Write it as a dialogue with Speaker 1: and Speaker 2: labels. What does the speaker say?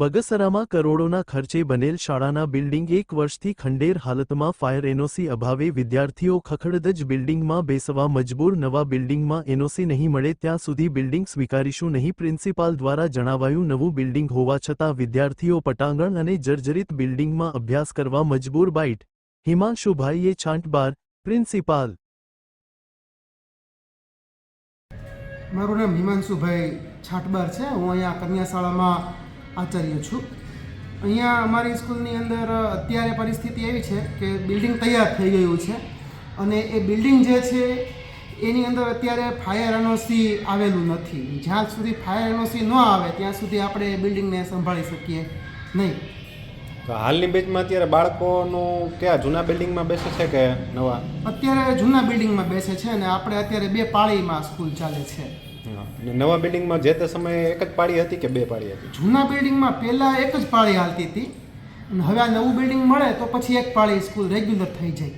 Speaker 1: બગસરામાં કરોડોના ખર્ચે બનેલ શાળાના બિલ્ડિંગ એક વર્ષથી ખંડેર હાલતમાં ફાયર એનઓસી અભાવે વિદ્યાર્થીઓ ખખડદજ બિલ્ડિંગમાં બેસવા મજબૂર નવા બિલ્ડિંગમાં એનઓસી નહીં મળે ત્યાં સુધી બિલ્ડિંગ સ્વીકારીશું નહીં. પ્રિન્સિપાલ દ્વારા જણાવાયું, નવું બિલ્ડિંગ હોવા છતાં વિદ્યાર્થીઓ પટાંગણ અને જર્જરિત બિલ્ડિંગમાં અભ્યાસ કરવા મજબૂર બાઇટ હિમાંશુભાઈએ છાંટબાર પ્રિન્સિપાલ
Speaker 2: મારું નામ હિમાંશુભાઈ છાટબાર છે. હું અહીંયા કન્યા શાળામાં આચાર્ય છું. અહીંયા અમારી સ્કૂલની અંદર અત્યારે પરિસ્થિતિ એવી છે કે બિલ્ડિંગ તૈયાર થઈ ગયું છે અને એ બિલ્ડિંગ જે છે એની અંદર અત્યારે ફાયર એનઓસી આવેલું નથી. જ્યાં સુધી ફાયર એનઓસી ન આવે ત્યાં સુધી આપણે એ બિલ્ડિંગને સંભાળી શકીએ નહીં.
Speaker 3: તો હાલની બેચમાં અત્યારે બાળકોનું કયા? જૂના બિલ્ડિંગમાં બેસે છે કે નવા?
Speaker 2: અત્યારે જૂના બિલ્ડિંગમાં બેસે છે અને આપણે અત્યારે બે પાળીમાં સ્કૂલ ચાલે છે.
Speaker 3: અને નવા બિલ્ડિંગમાં જે તે સમયે એક જ પાળી હતી કે બે પાળી હતી?
Speaker 2: જૂના બિલ્ડિંગમાં પહેલાં એક જ પાળી હાલતી હતી. અને હવે આ નવું બિલ્ડિંગ મળે તો પછી એક પાળી સ્કૂલ રેગ્યુલર થઈ જાય.